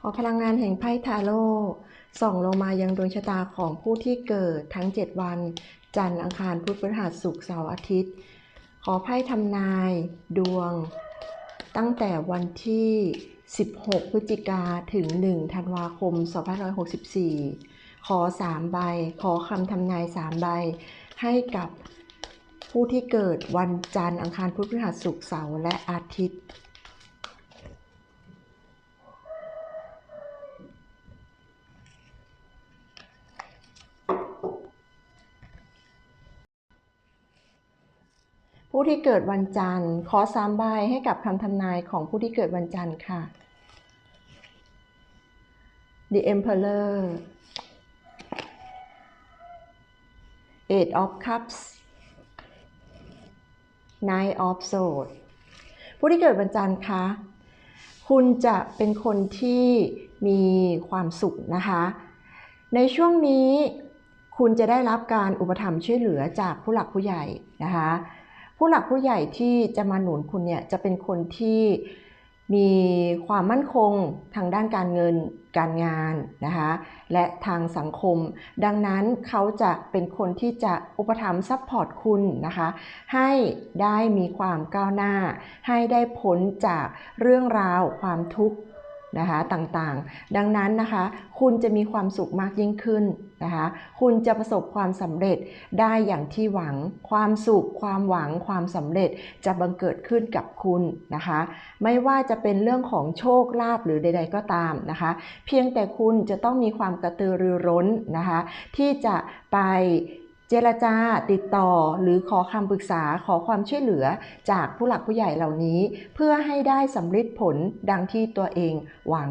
ขอพลังงานแห่งไพ่ทาโร่ส่องลงมายังดวงชะตาของผู้ที่เกิดทั้ง 7 วัน จันทร์อังคารพุธพฤหัสศุกร์เสาร์อาทิตย์ ขอไพ่ทำนาย ดวง ตั้งแต่วันที่ 16 พฤศจิกาถึง 1 ธันวาคม 2564 ขอ 3 ใบ ขอคำทำนาย 3 ใบ ให้กับผู้ที่เกิดวันจันทร์อังคารพุธพฤหัสศุกร์เสาร์และอาทิตย์ ผู้ที่เกิดวันจันทร์ ขอสามใบให้กับคำทำนายของผู้ที่เกิดวันจันทร์ค่ะ The Emperor Eight of Cups Nine of Swords ผู้ที่เกิดวันจันทร์คะคุณจะเป็นคนที่มีความสุขนะคะ ในช่วงนี้คุณจะได้รับการอุปถัมภ์ช่วยเหลือจากผู้หลักผู้ใหญ่นะคะ ผู้หลักผู้ใหญ่ที่จะมาหนุนคุณเนี่ยจะเป็นคนที่มีความมั่นคงทางด้านการเงินการงานนะคะและทางสังคม ดังนั้นเขาจะเป็นคนที่จะอุปถัมภ์ซัพพอร์ตคุณนะคะให้ได้มีความก้าวหน้า ให้ได้พ้นจากเรื่องราวความทุกข์ นะคะต่างๆ ดังนั้นนะคะ คุณจะมีความสุขมากยิ่งขึ้นนะคะ คุณจะประสบความสำเร็จได้อย่างที่หวัง ความสุข ความหวัง ความสำเร็จจะบังเกิดขึ้นกับคุณนะคะ ไม่ว่าจะเป็นเรื่องของโชคลาภหรือใด ๆ ก็ตามนะคะ เพียงแต่คุณจะต้องมีความกระตือรือร้นนะคะ ที่จะไป เจรจาติดต่อหรือขอคำปรึกษาขอความช่วยเหลือจากผู้หลักผู้ใหญ่เหล่านี้ เพื่อให้ได้สำเร็จผลดังที่ตัวเองหวัง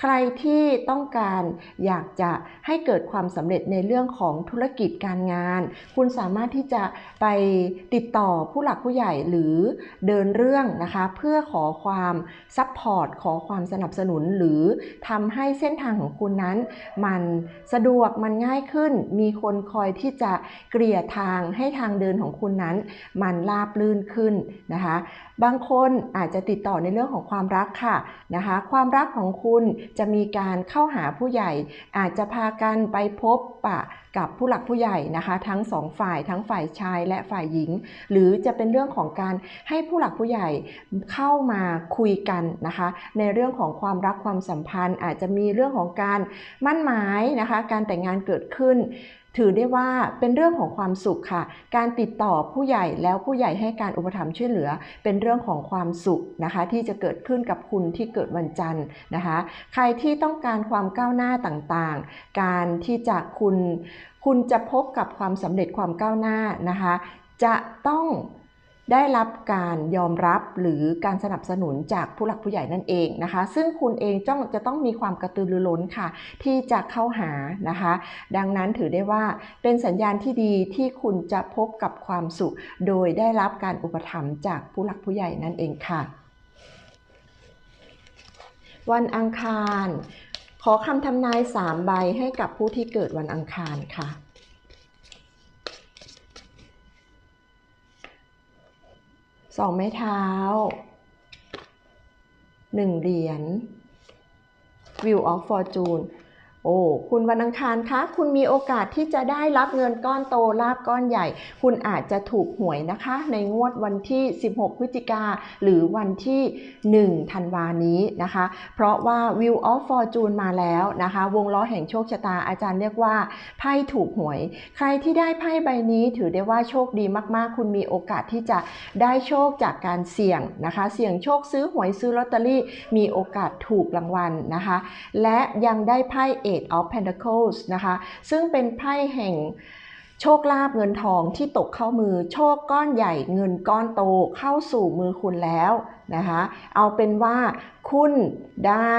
ใครที่ต้องการอยากจะให้เกิดความสำเร็จในเรื่องของธุรกิจการงาน คุณสามารถที่จะไปติดต่อผู้หลักผู้ใหญ่หรือเดินเรื่องนะคะ เพื่อขอความซัพพอร์ตขอความสนับสนุนหรือทำให้เส้นทางของคุณนั้น มันสะดวกมันง่ายขึ้น มีคนคอยที่จะเกลี่ยทางให้ทางเดินของคุณนั้น มันราบลื่นขึ้นนะคะ บางคนอาจจะติดต่อในเรื่องของความรักค่ะนะคะ ความรักของคุณจะมีการเข้าหาผู้ใหญ่ อาจจะพากันไปพบปะกับผู้หลักผู้ใหญ่นะคะ ทั้งสองฝ่ายทั้งฝ่ายชายและฝ่ายหญิง หรือจะเป็นเรื่องของการให้ผู้หลักผู้ใหญ่เข้ามาคุยกันนะคะ ในเรื่องของความรักความสัมพันธ์ อาจจะมีเรื่องของการมั่นหมายนะคะ การแต่งงานเกิดขึ้น ถือได้ว่าเป็นเรื่องของความสุขค่ะ การติดต่อผู้ใหญ่แล้วผู้ใหญ่ให้การอุปถัมภ์ช่วยเหลือ เป็นเรื่องของความสุขนะคะ ที่จะเกิดขึ้นกับคุณที่เกิดวันจันทร์นะคะ ใครที่ต้องการความก้าวหน้าต่างๆ การที่จะคุณ คุณจะพบกับความสำเร็จความก้าวหน้านะคะ จะต้อง ได้รับการยอมรับหรือการสนับสนุนจากผู้หลักผู้ใหญ่นั่นเองนะคะ ซึ่งคุณเองจ้องจะต้องมีความกระตือรือร้นค่ะ ที่จะเข้าหานะคะ ดังนั้นถือได้ว่าเป็นสัญญาณที่ดีที่คุณจะพบกับความสุข โดยได้รับการอุปถัมภ์จากผู้หลักผู้ใหญ่นั่นเองค่ะ วันอังคาร ขอคำทำนาย 3 ใบให้กับผู้ที่เกิดวันอังคารค่ะ สองไม้เท้าหนึ่งเหรียญ View of Fortune โอ้ คุณวันอังคารคะ คุณมีโอกาสที่จะได้รับเงินก้อนโตลาบก้อนใหญ่ คุณอาจจะถูกหวยนะคะ ในงวดวันที่ 16 พฤศจิกาหรือวันที่ 1 ธันวานี้นะคะ เพราะว่า View of Fortune มาแล้วนะคะ วงล้อแห่งโชคชะตาอาจารย์เรียกว่าไพ่ถูกหวย ใครที่ได้ไพ่ใบนี้ถือได้ว่าโชคดีมากๆ คุณมีโอกาสที่จะได้โชคจากการเสี่ยงนะคะ เสี่ยงโชคซื้อหวยซื้อลอตเตอรี่ มีโอกาสถูกรางวัลนะคะ และยังได้ไพ่ Eight of Pentacles นะคะ ซึ่งเป็นไพ่แห่งโชคลาภเงินทองที่ตกเข้ามือ โชคก้อนใหญ่เงินก้อนโตเข้าสู่มือคุณแล้วนะคะ เอาเป็นว่าคุณได้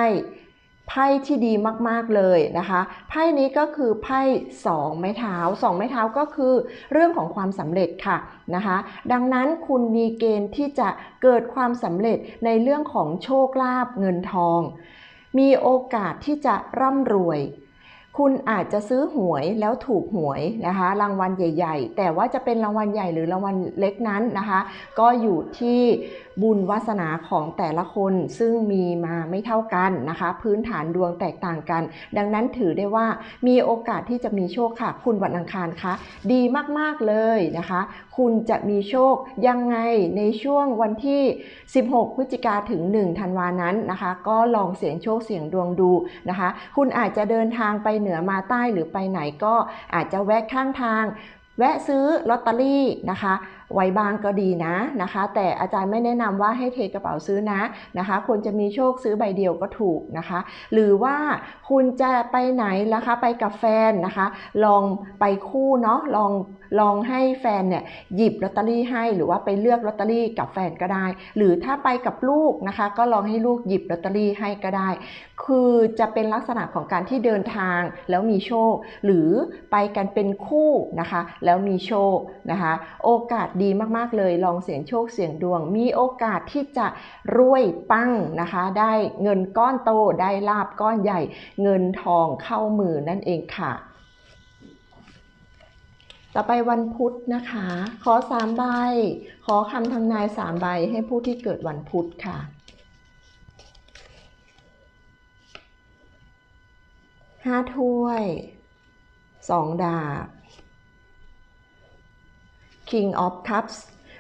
ไพ่ที่ดีมากๆเลยนะคะ ไพ่นี้ก็คือไพ่สองไม้เท้าสองไม้เท้าก็คือเรื่องของความสำเร็จค่ะนะคะ ดังนั้นคุณมีเกณฑ์ที่จะเกิดความสำเร็จในเรื่องของโชคลาภเงินทอง มีโอกาสที่จะร่ำรวย คุณอาจจะซื้อหวยแล้วถูกหวยนะคะ รางวัลใหญ่ ๆ แต่ว่าจะเป็นรางวัลใหญ่หรือรางวัลเล็กนั้นนะคะ ก็อยู่ที่ บุญวาสนาของแต่ละคนซึ่งมีมาไม่เท่ากันนะคะ พื้นฐานดวงแตกต่างกัน ดังนั้นถือได้ว่ามีโอกาสที่จะมีโชคค่ะ คุณวันอังคารคะดีมากๆเลยนะคะ คุณจะมีโชคยังไงในช่วงวันที่ 16 พฤศจิกาถึง 1 ธันวานั้นนะคะ ก็ลองเสี่ยงโชคเสี่ยงดวงดูนะคะ คุณอาจจะเดินทางไปเหนือมาใต้หรือไปไหนก็อาจจะแวะข้างทาง แวะซื้อลอตเตอรี่นะคะ ไว้บ้างก็ดีนะนะคะ แต่อาจารย์ไม่แนะนำว่าให้เทกระเป๋าซื้อนะนะคะควรจะมีโชคซื้อใบเดียวก็ถูกนะคะ หรือว่าคุณจะไปไหนนะคะไปกับแฟนนะคะ ลองไปคู่เนาะลองลองให้แฟนเนี่ยหยิบลอตเตอรี่ให้หรือว่าไปเลือกลอตเตอรี่กับแฟนก็ได้ หรือถ้าไปกับลูกนะคะ ก็ลองให้ลูกหยิบลอตเตอรี่ให้ก็ได้ คือจะเป็นลักษณะของการที่เดินทางแล้วมีโชค หรือไปกันเป็นคู่นะคะ แล้วมีโชคนะคะ โอกาสดีมากๆเลยลองเสี่ยงโชคเสี่ยงดวง มีโอกาสที่จะรวยปั้งนะคะ ได้เงินก้อนโตได้ลาบก้อนใหญ่ เงินทองเข้ามือนั่นเองค่ะ ต่อไปวันพุธนะคะ ขอสามใบ ขอคำทำนายสามใบให้ผู้ที่เกิดวันพุธค่ะ ห้าถ้วยสองดาบ King of Cups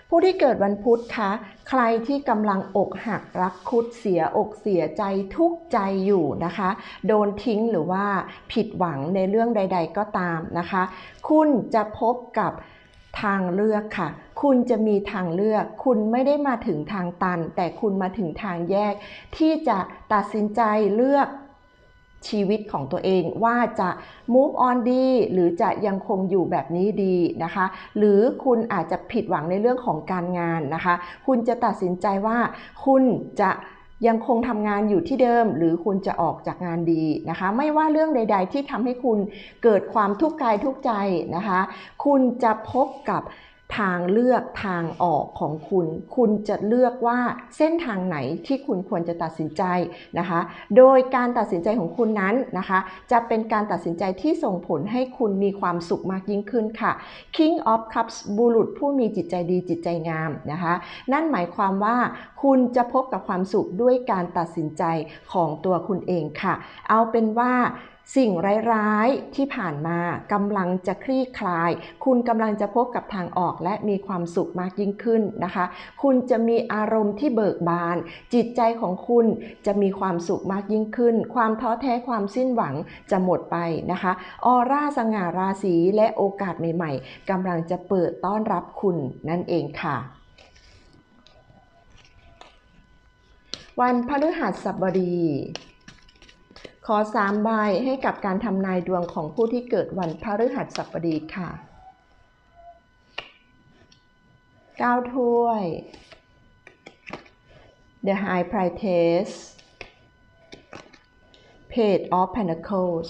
ผู้ที่เกิดวันพุธคะ ใครที่กำลังอกหักรักคุดเสียอกเสียใจทุกใจอยู่นะคะ โดนทิ้งหรือว่าผิดหวังในเรื่องใด ๆ ก็ตามนะคะ คุณจะพบกับทางเลือกค่ะ คุณจะมีทางเลือก คุณไม่ได้มาถึงทางตัน แต่คุณมาถึงทางแยก ที่จะตัดสินใจเลือก ชีวิตของตัวเองว่าจะ move on ดี หรือจะยังคงอยู่แบบนี้ดีนะคะ หรือคุณอาจจะผิดหวังในเรื่องของการงานนะคะ คุณจะตัดสินใจว่าคุณจะยังคงทำงานอยู่ที่เดิม หรือคุณจะออกจากงานดีนะคะ ไม่ว่าเรื่องใด ๆ ที่ทำให้คุณเกิดความทุกข์กายทุกใจนะคะ คุณจะพบกับ ทางเลือกทางออกของคุณ คุณจะเลือกว่าเส้นทางไหนที่คุณควรจะตัดสินใจนะคะ โดยการตัดสินใจของคุณนั้นนะคะ จะเป็นการตัดสินใจที่ส่งผลให้คุณมีความสุขมากยิ่งขึ้นค่ะ King of Cups บุรุษผู้มีจิตใจดีจิตใจงามนะคะ นั่นหมายความว่าคุณจะพบกับความสุขด้วยการตัดสินใจของตัวคุณเองค่ะ เอาเป็นว่า สิ่งร้ายๆที่ผ่านมากำลังจะคลี่คลาย คุณกำลังจะพบกับทางออกและมีความสุขมากยิ่งขึ้นนะคะ คุณจะมีอารมณ์ที่เบิกบาน จิตใจของคุณจะมีความสุขมากยิ่งขึ้น ความท้อแท้ความสิ้นหวังจะหมดไปนะคะออร่าสง่าราศีและโอกาสใหม่ๆกำลังจะเปิดต้อนรับคุณนั่นเองค่ะวันพฤหัสบดี ขอสามใบให้กับการทำนายดวงของผู้ที่เกิดวันพฤหัสบดีค่ะเก้าถ้วย The High Priestess Page of Pentacles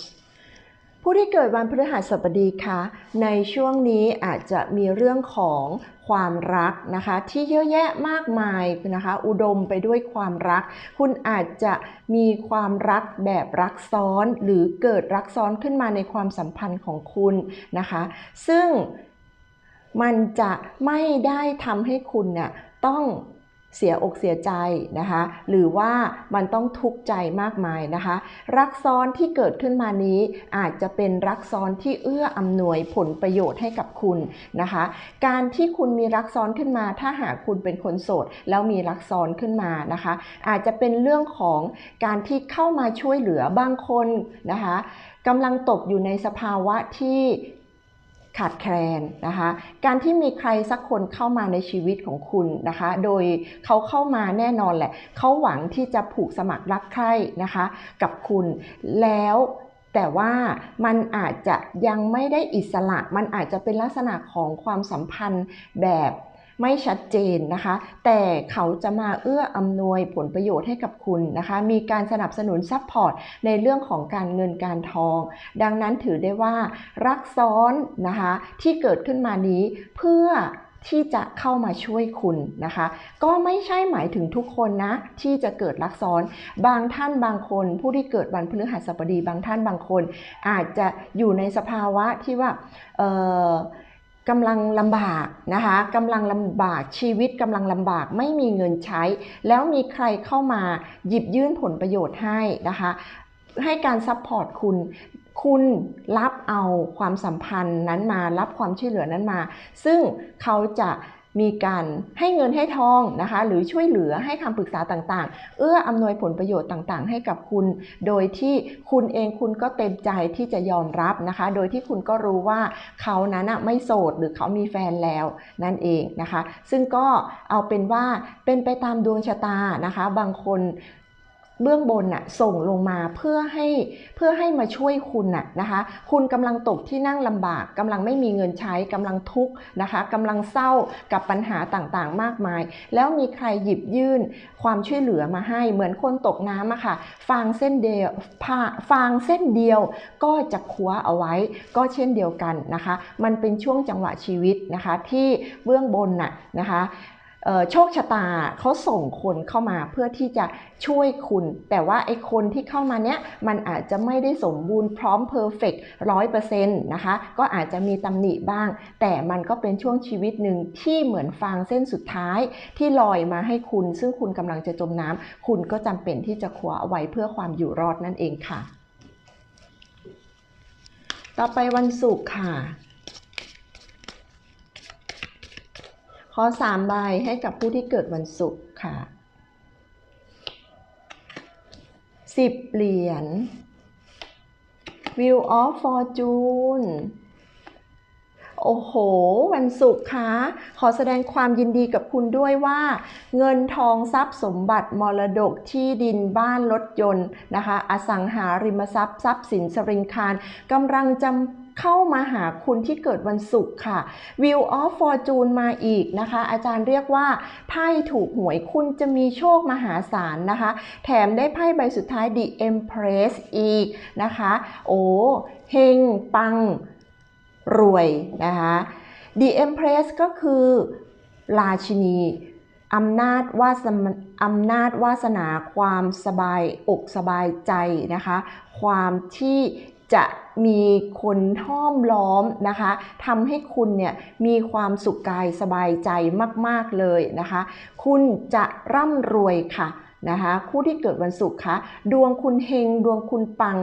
ผู้ที่เกิดวันพฤหัสบดีคะในช่วงนี้อาจจะมีเรื่องของความรักนะคะที่เยอะแยะมากมายนะคะอุดมไปด้วยความรัก คุณอาจจะมีความรักแบบรักซ้อน หรือเกิดรักซ้อนขึ้นมาในความสัมพันธ์ของคุณนะคะ ซึ่งมันจะไม่ได้ทำให้คุณเนี่ยต้อง เสียอกเสียใจนะคะ หรือว่ามันต้องทุกข์ใจมากมายนะคะ รักซ้อนที่เกิดขึ้นมานี้อาจจะเป็นรักซ้อนที่เอื้ออำนวยผลประโยชน์ให้กับคุณนะคะ การที่คุณมีรักซ้อนขึ้นมา ถ้าหากคุณเป็นคนโสด แล้วมีรักซ้อนขึ้นมานะคะ อาจจะเป็นเรื่องของการที่เข้ามาช่วยเหลือบางคนนะคะกำลังตกอยู่ในสภาวะที่ ขาดแคลนนะคะ การที่มีใครสักคนเข้ามาในชีวิตของคุณนะคะ โดยเขาเข้ามาแน่นอนแหละ เขาหวังที่จะผูกสมัครรักใคร่นะคะ กับคุณแล้วแต่ว่ามันอาจจะยังไม่ได้อิสระ มันอาจจะเป็นลักษณะของความสัมพันธ์แบบ ไม่ชัดเจนนะคะ แต่เขาจะมาเอื้ออำนวยผลประโยชน์ให้กับคุณนะคะ มีการสนับสนุนซัพพอร์ตในเรื่องของการเงินการทอง ดังนั้นถือได้ว่ารักซ้อนนะคะที่เกิดขึ้นมานี้เพื่อที่จะเข้ามาช่วยคุณนะคะ ก็ไม่ใช่หมายถึงทุกคนนะ ที่จะเกิดรักซ้อน บางท่านบางคน ผู้ที่เกิดวันพฤหัสบดี บางท่านบางคน อาจจะอยู่ในสภาวะที่ว่าเอ่ กำลังลำบากนะคะกำลังลำบากชีวิตกำลังลำบากไม่มีเงินใช้ แล้วมีใครเข้ามาหยิบยื่นผลประโยชน์ให้นะคะให้การซัพพอร์ตคุณ คุณรับเอาความสัมพันธ์นั้นมา รับความช่วยเหลือนั้นมา ซึ่งเขาจะ มีการให้เงินให้ทองนะคะหรือช่วยเหลือให้คำปรึกษาต่างๆ เอื้ออำนวยผลประโยชน์ต่างๆ ให้กับคุณ โดยที่คุณเองคุณก็เต็มใจที่จะยอมรับนะคะ โดยที่คุณก็รู้ว่าเขานั้นไม่โสดหรือเขามีแฟนแล้วนั่นเองนะคะ ซึ่งก็เอาเป็นว่าเป็นไปตามดวงชะตานะคะ บางคน เบื้องบนน่ะส่งลงมาเพื่อให้เพื่อให้มาช่วยคุณน่ะนะคะ คุณกำลังตกที่นั่งลำบากกำลังไม่มีเงินใช้กำลังทุกข์นะคะกำลังเศร้ากับปัญหาต่างๆ มากมาย แล้วมีใครหยิบยื่นความช่วยเหลือมาให้เหมือนคนตกน้ำอะค่ะ ฟางเส้นเดียวฟางเส้นเดียวก็จะคว้าเอาไว้ ก็เช่นเดียวกันนะคะ มันเป็นช่วงจังหวะชีวิตนะคะที่เบื้องบนน่ะนะคะ โชคชะตาเขาส่งคนเข้ามาเพื่อที่จะช่วยคุณ แต่ว่าไอ้คนที่เข้ามาเนี้ยมันอาจจะไม่ได้สมบูรณ์พร้อมเพอร์เฟกต์ร้อยเปอร์เซ็นต์นะคะ ก็อาจจะมีตำหนิบ้าง แต่มันก็เป็นช่วงชีวิตหนึ่งที่เหมือนฟางเส้นสุดท้ายที่ลอยมาให้คุณ ซึ่งคุณกำลังจะจมน้ำคุณก็จำเป็นที่จะคว้าเอาไว้เพื่อความอยู่รอดนั่นเองค่ะ ต่อไปวันศุกร์ค่ะ อ3ใบให้กับผู้ที่เกิดวันศุกร์ค่ะ 10 เหรียญ Wheel of Fortune โอ้โห วันศุกร์คะขอแสดงความยินดีกับคุณด้วยว่า เงินทองทรัพย์สมบัติมรดกที่ดินบ้านรถยนต์นะคะ อสังหาริมทรัพย์ ทรัพย์สินสริงคารกำลังจำ เข้ามาหาคุณที่เกิดวันศุกร์ค่ะ Wheel of Fortune มาอีกนะคะ อาจารย์เรียกว่าไพ่ถูกหวยคุณจะมีโชคมหาศาลนะคะ แถมได้ไพ่ใบสุดท้าย The Empress อีกนะคะ โอ้เฮงปังรวยนะคะ The Empress ก็คือราชินีอำนาจวาสอำนาจวาสนาความสบายอกสบายใจนะคะ ความที่ จะมีคนห้อมล้อมนะคะทำให้คุณเนี่ยมีความสุขกายสบายใจมาก ๆ เลยนะคะ คุณจะร่ำรวยค่ะ นะคะคู่ที่เกิดวันศุกร์คะดวงคุณเฮงดวงคุณปัง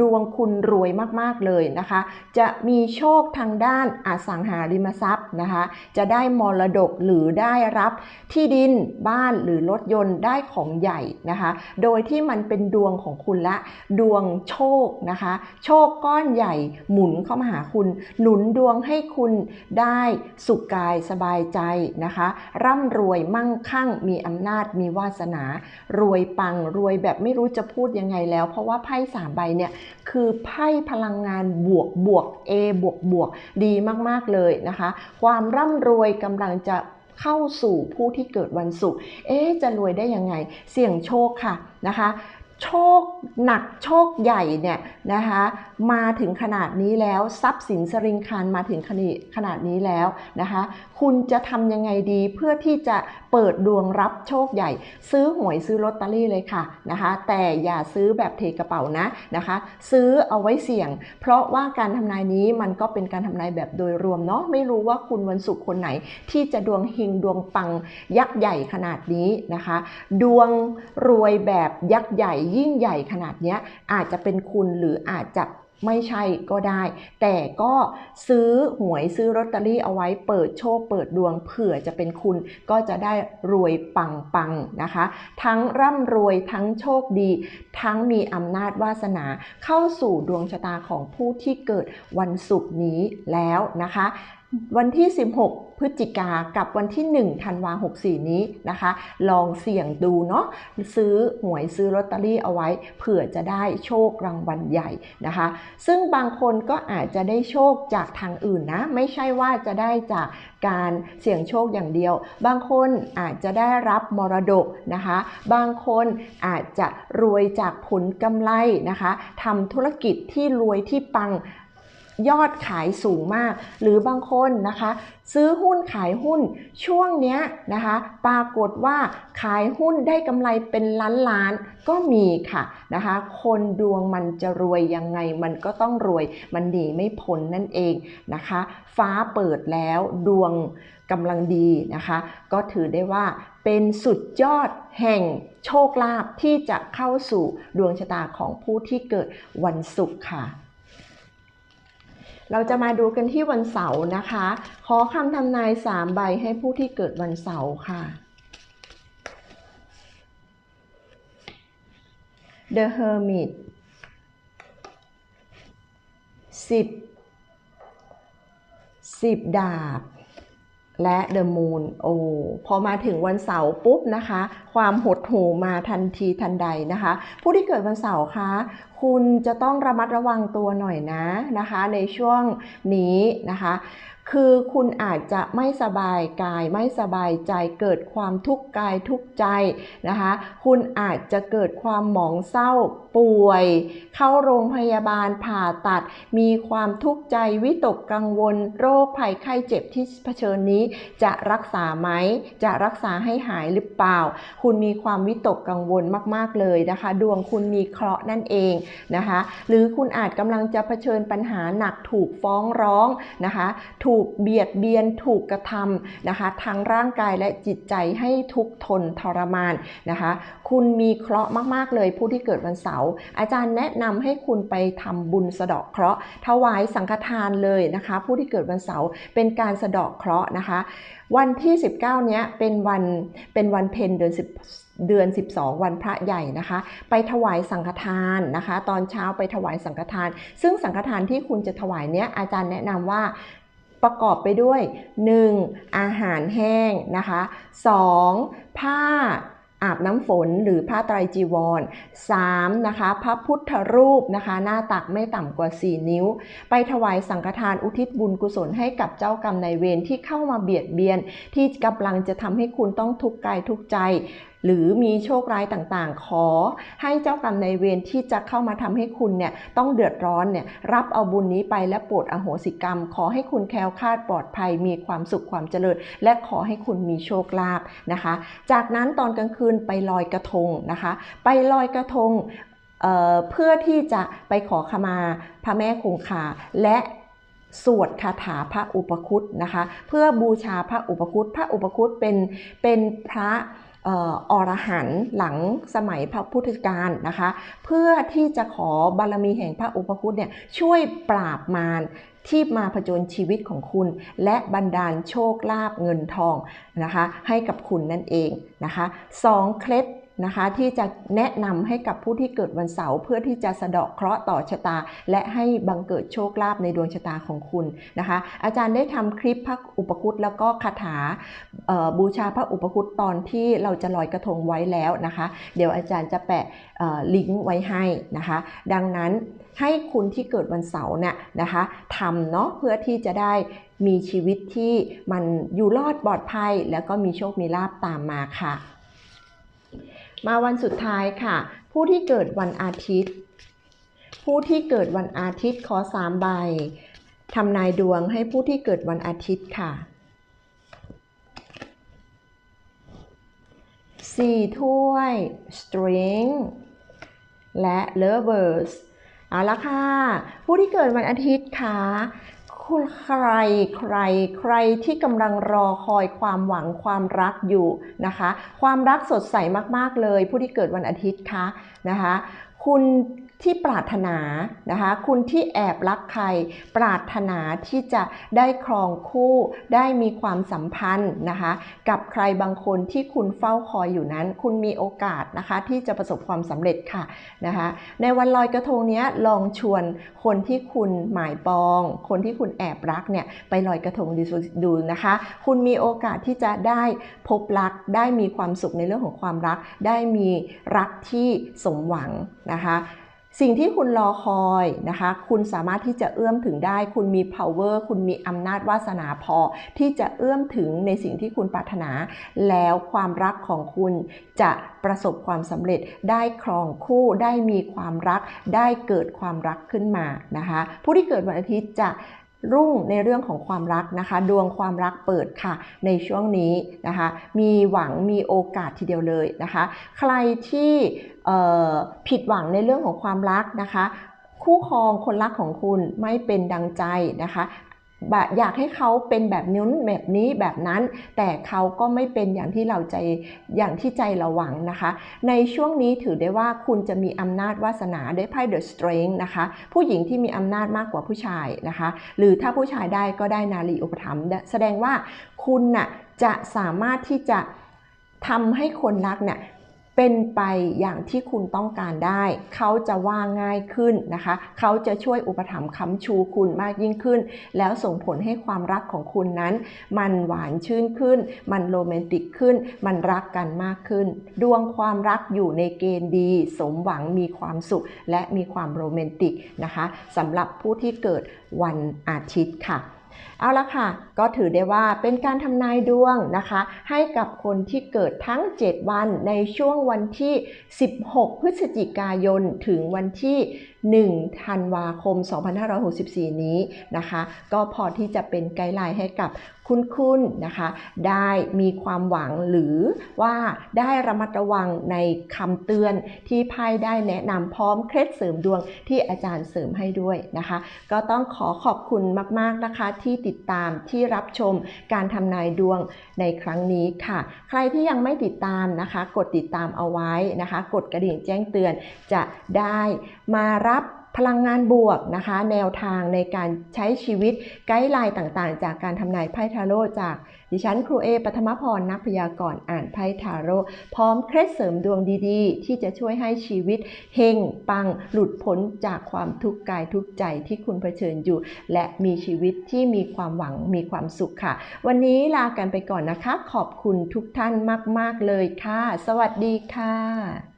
ดวงคุณรวยมากๆเลยนะคะ จะมีโชคทางด้านอสังหาริมทรัพย์นะคะ จะได้มรดกหรือได้รับที่ดินบ้านหรือรถยนต์ได้ของใหญ่นะคะ โดยที่มันเป็นดวงของคุณละ ดวงโชคนะคะ โชคก้อนใหญ่หมุนเข้ามาหาคุณ หนุนดวงให้คุณได้สุขกายสบายใจนะคะ ร่ำรวยมั่งคั่งมีอำนาจมีวาสนารวยปังรวยแบบไม่รู้จะพูดยังไงแล้ว เพราะว่าไพ่สามใบเนี่ยคือไพ่พลังงานบวกบวก A บวกบวกดีมาก ๆ เลยนะคะ ความร่ำรวยกำลังจะเข้าสู่ผู้ที่เกิดวันศุกร์ เอ๊จะรวยได้ยังไง เสี่ยงโชคค่ะนะคะ โชคหนักโชคใหญ่เนี่ยนะคะมาถึงขนาดนี้แล้วทรัพย์สินสริงคารมาถึงขนาดนี้แล้วนะคะคุณจะทำยังไงดีเพื่อที่จะเปิดดวงรับโชคใหญ่ ซื้อหวยซื้อลอตเตอรี่เลยค่ะนะคะแต่อย่าซื้อแบบเทกระเป๋านะนะคะซื้อเอาไว้เสี่ยง เพราะว่าการทำนายนี้มันก็เป็นการทำนายแบบโดยรวมเนาะไม่รู้ว่าคุณวันศุกร์คนไหน ที่จะดวงเฮงดวงปังยักษ์ใหญ่ขนาดนี้นะคะ ดวงรวยแบบยักษ์ใหญ่ยิ่งใหญ่ขนาดนี้อาจจะเป็นคุณหรืออาจจะไม่ใช่ก็ได้ แต่ก็ซื้อหวยซื้อลอตเตอรี่เอาไว้เปิดโชคเปิดดวงเผื่อจะเป็นคุณก็จะได้รวยปังปังนะคะ ทั้งร่ำรวยทั้งโชคดี ทั้งมีอำนาจวาสนาเข้าสู่ดวงชะตาของผู้ที่เกิดวันศุกร์นี้แล้วนะคะ วันที่ 16 พฤศจิกากับวันที่ 1 ธันวา64 นี้นะคะ ลองเสี่ยงดูเนาะซื้อหวยซื้อลอตเตอรี่เอาไว้ เผื่อจะได้โชครางวัลใหญ่นะคะ ซึ่งบางคนก็อาจจะได้โชคจากทางอื่นนะ ไม่ใช่ว่าจะได้จากการเสี่ยงโชคอย่างเดียว บางคนอาจจะได้รับมรดกนะคะ บางคนอาจจะรวยจากผลกำไรนะคะทำธุรกิจที่รวยที่ปัง ยอดขายสูงมาก หรือบางคนนะคะ ซื้อหุ้นขายหุ้นช่วงเนี้ยนะคะ ปรากฏว่าขายหุ้นได้กำไรเป็นล้านล้านก็มีค่ะนะคะ คนดวงมันจะรวยยังไงมันก็ต้องรวยมันหนีไม่พ้นนั่นเองนะคะ ฟ้าเปิดแล้วดวงกำลังดีนะคะ ก็ถือได้ว่าเป็นสุดยอดแห่งโชคลาภที่จะเข้าสู่ดวงชะตาของผู้ที่เกิดวันศุกร์ค่ะ เราจะมาดูกันที่วันเสาร์นะคะ ขอคำทำนาย3ใบให้ผู้ที่เกิดวันเสาร์ค่ะ The Hermit 10 10 ดาบ และ The Moon โอ้พอมาถึงวันเสาร์ปุ๊บนะคะ ความหดหู่มาทันทีทันใดนะคะ ผู้ที่เกิดวันเสาร์คะคุณจะต้องระมัดระวังตัวหน่อยนะนะคะ ในช่วงนี้นะคะ คือคุณอาจจะไม่สบายกายไม่สบายใจเกิดความทุกข์กายทุกข์ใจนะคะ คุณอาจจะเกิดความหมองเศร้า ป่วย เข้าโรงพยาบาลผ่าตัด มีความทุกข์ใจวิตกกังวล โรคภัยไข้เจ็บที่เผชิญนี้ จะรักษาไหม จะรักษาให้หายหรือเปล่า คุณมีความวิตกกังวลมาก ๆ เลยนะคะ ดวงคุณมีเคราะห์นั่นเองนะคะ หรือคุณอาจกำลังจะเผชิญปัญหาหนักถูกฟ้องร้องนะคะ ถูกเบียดเบียนถูกกระทำนะคะ ทั้งร่างกายและจิตใจให้ทุกทนทรมานนะคะคุณมีเคราะห์มากๆเลยผู้ที่เกิดวันเสาร์อาจารย์แนะนำให้คุณไปทำบุญสะเดาะเคราะห์ถวายสังฆทานเลยนะคะ ผู้ที่เกิดวันเสาร์เป็นการสะเดาะเคราะห์นะคะ วันที่ 19 เนี้ยเป็นวันเป็นวันเพ็ญเดือน10เดือน 12 วันพระใหญ่นะคะ ไปถวายสังฆทานนะคะ ตอนเช้าไปถวายสังฆทาน ซึ่งสังฆทานที่คุณจะถวายเนี้ยอาจารย์แนะนำว่าประกอบไปด้วย 1. อาหารแห้งนะคะ 2. ผ้า อาบน้ำฝนหรือผ้าไตรจีวร 3. นะคะพระพุทธรูปนะคะหน้าตักไม่ต่ำกว่า 4 นิ้ว ไปถวายสังฆทานอุทิศบุญกุศลให้กับเจ้ากรรมนายเวรที่เข้ามาเบียดเบียน ที่กำลังจะทำให้คุณต้องทุกข์กายทุกข์ใจ หรือมีโชคร้ายต่างๆ ขอให้เจ้ากรรมนายเวรที่จะเข้ามาทำให้คุณเนี่ยต้องเดือดร้อนเนี่ยรับเอาบุญนี้ไปและโปรดอโหสิกรรม ขอให้คุณแคล้วคลาดปลอดภัย มีความสุขความเจริญ และขอให้คุณมีโชคลาภนะคะ จากนั้นตอนกลางคืนไปลอยกระทงนะคะ ไปลอยกระทงเเพื่อที่จะไปขอขมาพระแม่คงคาและสวดคาถาพระอุปคุตนะคะ เพื่อบูชาพระอุปคุตพระอุปคุตเป็นเป็นพระ อรหันต์หลังสมัยพระพุทธกาลนะคะ เพื่อที่จะขอบารมีแห่งพระอุปคุตเนี่ยช่วยปราบมารที่มาผจญชีวิตของคุณ และบันดาลโชคลาภเงินทองนะคะ ให้กับคุณนั่นเองนะคะสองเคล็ด นะคะที่จะแนะนำให้กับผู้ที่เกิดวันเสาร์เพื่อที่จะสะเดาะเคราะห์ต่อชะตา และให้บังเกิดโชคลาภในดวงชะตาของคุณนะคะ อาจารย์ได้ทำคลิปพระอุปคุตแล้วก็คาถาบูชาพระอุปคุตตอนที่เราจะลอยกระทงไว้แล้วนะคะ เดี๋ยวอาจารย์จะแปะลิงก์ไว้ให้นะคะ ดังนั้นให้คุณที่เกิดวันเสาร์เนี่ยนะคะทำเนาะเพื่อที่จะได้มีชีวิตที่มันอยู่รอดปลอดภัย แล้วก็มีโชคมีลาภตามมาค่ะ มาวันสุดท้ายค่ะ ผู้ที่เกิดวันอาทิตย์ ผู้ที่เกิดวันอาทิตย์ขอสามใบทำนายดวงให้ผู้ที่เกิดวันอาทิตย์ค่ะสี่ถ้วย string และ lovers เอาละค่ะ ผู้ที่เกิดวันอาทิตย์ค่ะ คุณใครใครใครที่กำลังรอคอยความหวังความรักอยู่นะคะ ความรักสดใสมาก ๆ เลย ผู้ที่เกิดวันอาทิตย์คะนะคะ คุณ ที่ปรารถนานะคะคุณที่แอบรักใคร ปรารถนาที่จะได้ครองคู่ได้มีความสัมพันธ์นะคะกับใครบางคนที่คุณเฝ้าคอยอยู่นั้น คุณมีโอกาสนะคะที่จะประสบความสำเร็จค่ะนะคะในวันลอยกระทงนี้ลองชวนคนที่คุณหมายปอง คนที่คุณแอบรักเนี่ยไปลอยกระทงดูดูนะคะ คุณมีโอกาสที่จะได้พบรักได้มีความสุขในเรื่องของความรัก ได้มีรักที่สมหวังนะคะ สิ่งที่คุณรอคอยนะคะ คุณสามารถที่จะเอื้อมถึงได้ คุณมี power คุณมีอำนาจวาสนาพอ ที่จะเอื้อมถึงในสิ่งที่คุณปรารถนา แล้วความรักของคุณจะประสบความสำเร็จ ได้ครองคู่ ได้มีความรัก ได้เกิดความรักขึ้นมานะคะ ผู้ที่เกิดวันอาทิตย์จะ รุ่งในเรื่องของความรักนะคะ ดวงความรักเปิดค่ะ ในช่วงนี้นะคะ มีหวังมีโอกาสทีเดียวเลยนะคะ ใครที่ผิดหวังในเรื่องของความรักนะคะคู่ครองคนรักของคุณไม่เป็นดังใจนะคะ อยากให้เขาเป็นแบบนู้นแบบนี้แบบนั้น แต่เขาก็ไม่เป็นอย่างที่เราใจอย่างที่ใจเราหวังนะคะ ในช่วงนี้ถือได้ว่าคุณจะมีอำนาจวาสนาได้ไพ่ The Strength นะคะ ผู้หญิงที่มีอำนาจมากกว่าผู้ชายนะคะ หรือถ้าผู้ชายได้ก็ได้นารีอุปถัมภ์แสดงว่าคุณน่ะจะสามารถที่จะทำให้คนรักเนี่ย เป็นไปอย่างที่คุณต้องการได้ เขาจะว่าง่ายขึ้นนะคะ เขาจะช่วยอุปถัมภ์ค้ำชูคุณมากยิ่งขึ้น แล้วส่งผลให้ความรักของคุณนั้น มันหวานชื่นขึ้น มันโรแมนติกขึ้น มันรักกันมากขึ้น ดวงความรักอยู่ในเกณฑ์ดี สมหวังมีความสุข และมีความโรแมนติกนะคะสำหรับผู้ที่เกิดวันอาทิตย์ค่ะ เอาละค่ะ ก็ถือได้ว่าเป็นการทำนายดวงนะคะ ให้กับคนที่เกิดทั้ง 7 วันในช่วงวันที่ 16 พฤศจิกายน ถึงวันที่ 1 ธันวาคม 2564 นี้นะคะ ก็พอที่จะเป็นไกด์ไลน์ให้กับคุณคุณนะคะ ได้มีความหวังหรือว่าได้ระมัดระวังในคำเตือนที่ไพ่ได้แนะนำพร้อมเคล็ดเสริมดวงที่อาจารย์เสริมให้ด้วยนะคะ ก็ต้องขอขอบคุณมาก ๆนะคะที่ติดตามที่รับชมการทำนายดวงในครั้งนี้ค่ะ ใครที่ยังไม่ติดตามนะคะ กดติดตามเอาไว้นะคะ กดกระดิ่งแจ้งเตือนจะได้มารับ พลังงานบวกนะคะ แนวทางในการใช้ชีวิตไกด์ไลน์ต่างๆ จากการทำนายไพ่ทาโร่จากดิฉันครูเอปฐมพรนักพยากรณ์อ่านไพ่ทาโร่พร้อมเคล็ดเสริมดวงดีๆ ที่จะช่วยให้ชีวิตเฮงปังหลุดพ้นจากความทุกข์กายทุกข์ใจที่คุณเผชิญอยู่ และมีชีวิตที่มีความหวังมีความสุขค่ะ วันนี้ลากันไปก่อนนะคะ ขอบคุณทุกท่านมาก ๆ เลยค่ะ สวัสดีค่ะ